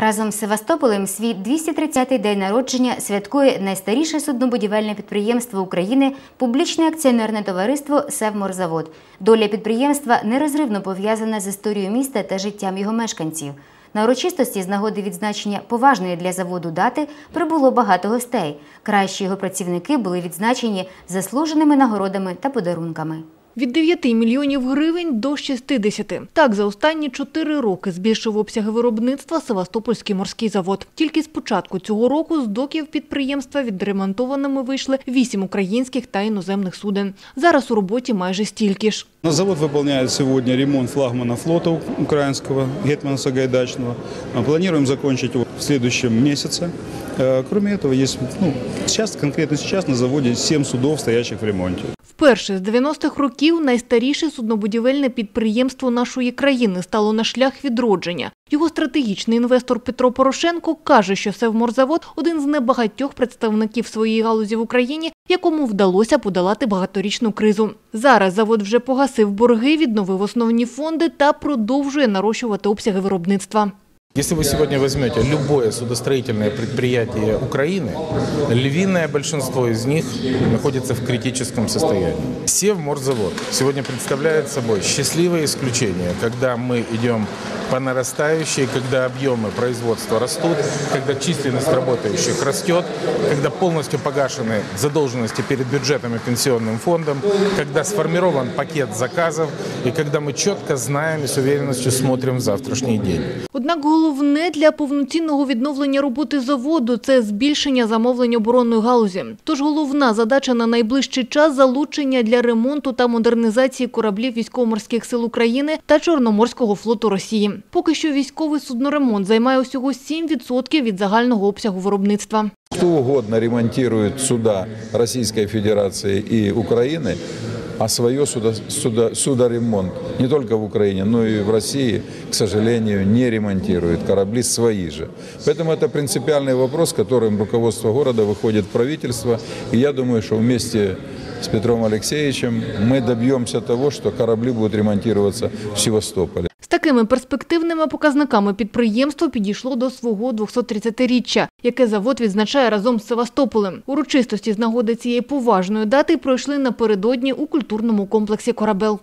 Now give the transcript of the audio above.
Разом з Севастополем свій 230-й день народження святкує найстаріше суднобудівельне підприємство України публічне акціонерне товариство Севморзавод. Доля підприємства нерозривно пов'язана з історією міста та життям його мешканців. На урочистості з нагоди відзначення поважної для заводу дати прибуло багато гостей. Кращі його працівники були відзначені заслуженими нагородами та подарунками Від 9 мільйонів гривень до 60. Так, за останні чотири роки збільшив обсяги виробництва Севастопольський морський завод. Тільки з початку цього року з доків підприємства відремонтованими вийшли вісім українських та іноземних суден. Зараз у роботі майже стільки ж. На завод выполняет сегодня ремонт флагмана флота украинского, Гетмана Сагайдачного. А Планируем закончить его в следующем месяце. Э, Кроме этого, есть, ну, сейчас, конкретно сейчас на заводе 7 судов, стоящих в ремонте. Вперше з 90-х років найстаріше суднобудівельне підприємство нашої країни стало на шлях відродження. Його стратегічний інвестор Петро Порошенко каже, що Севморзавод – один з небагатьох представників своєї галузі в Україні, якому вдалося подолати багаторічну кризу. Зараз завод вже погасив борги, відновив основні фонди та продовжує нарощувати обсяги виробництва. Если вы сегодня возьмете любое судостроительное предприятие Украины, львиное большинство из них находится в критическом состоянии. Севморзавод сегодня представляет собой счастливое исключение, когда мы идем по нарастающей, когда объемы производства растут, когда численность работающих растет, когда полностью погашены задолженности перед бюджетом и пенсионным фондом, когда сформирован пакет заказов и когда мы четко знаем и с уверенностью смотрим в завтрашний день. Однак головне для повноцінного відновлення роботи заводу – це збільшення замовлень оборонної галузі. Тож головна задача на найближчий час – залучення для ремонту та модернізації кораблів військово-морських сил України та Чорноморського флоту Росії. Поки що військовий судноремонт займає усього 7% від загального обсягу виробництва. Кто угодно ремонтирует суда Российской Федерации и Украины, а свое судо, судо- судоремонт не только в Украине, но и в России, к сожалению, не ремонтирует. Корабли свои же. Поэтому это принципиальный вопрос, с которым руководство города выходит в правительство. И я думаю, что вместе с Петром Алексеевичем мы добьемся того, что корабли будут ремонтироваться в Севастополе. Такими перспективними показниками підприємство підійшло до свого 230-річчя, яке завод відзначає разом з Севастополем. Урочистості з нагоди цієї поважної дати пройшли напередодні у культурному комплексі «Корабел».